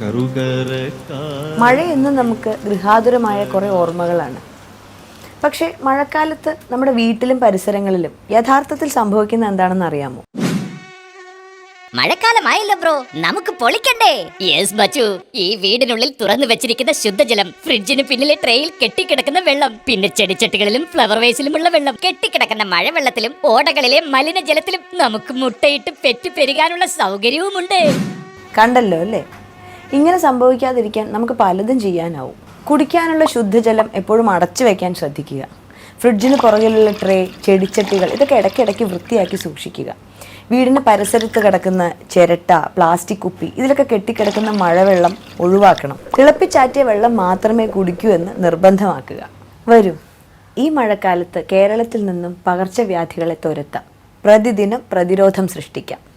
കറുകരക്കാ മഴ എന്ന് നമുക്ക് ഗൃഹാതുരമായ കുറേ ഓർമ്മകളാണ്. പക്ഷേ മഴക്കാലത്ത് നമ്മുടെ വീട്ടിലും പരിസരങ്ങളിലും യഥാർത്ഥത്തിൽ സംഭവിക്കുന്ന എന്താണെന്ന് അറിയാമോ? മഴക്കാലമായല്ലോ ബ്രോ. നമുക്ക് പൊളിക്കണ്ടേ. യെസ് ബച്ചു. ഈ വീടിനുള്ളിൽ തുറന്നു വെച്ചിരിക്കുന്ന ശുദ്ധജലം ഫ്രിഡ്ജിന് പിന്നിലെ ട്രെയിൽ കെട്ടിക്കിടക്കുന്ന വെള്ളം പിന്നെ ചെടിച്ചട്ടികളിലും ഫ്ലവർ വേസിലുമുള്ള വെള്ളം കെട്ടിക്കിടക്കുന്ന മഴവെള്ളത്തിലും ഓടകളിലെ മലിനജലത്തിലും നമുക്ക് മുട്ടയിട്ട് പെറ്റു പെരുകാനുള്ള സൗകര്യവുമുണ്ട്. കണ്ടല്ലോ അല്ലേ? ഇങ്ങനെ സംഭവിക്കാതിരിക്കാൻ നമുക്ക് പലതും ചെയ്യാനാവും. കുടിക്കാനുള്ള ശുദ്ധജലം എപ്പോഴും അടച്ചു വയ്ക്കാൻ ശ്രദ്ധിക്കുക. ഫ്രിഡ്ജിന് പുറകിലുള്ള ട്രേ ചെടിച്ചട്ടികൾ ഇതൊക്കെ ഇടയ്ക്കിടയ്ക്ക് വൃത്തിയാക്കി സൂക്ഷിക്കുക. വീടിന് പരിസരത്ത് കിടക്കുന്ന ചിരട്ട പ്ലാസ്റ്റിക് കുപ്പി ഇതിലൊക്കെ കെട്ടിക്കിടക്കുന്ന മഴവെള്ളം ഒഴിവാക്കണം. തിളപ്പിച്ചാറ്റിയ വെള്ളം മാത്രമേ കുടിക്കൂ എന്ന് നിർബന്ധമാക്കുക. വരും ഈ മഴക്കാലത്ത് കേരളത്തിൽ നിന്നും പകർച്ചവ്യാധികളെ തുരത്താം. പ്രതിദിനം പ്രതിരോധം സൃഷ്ടിക്കാം.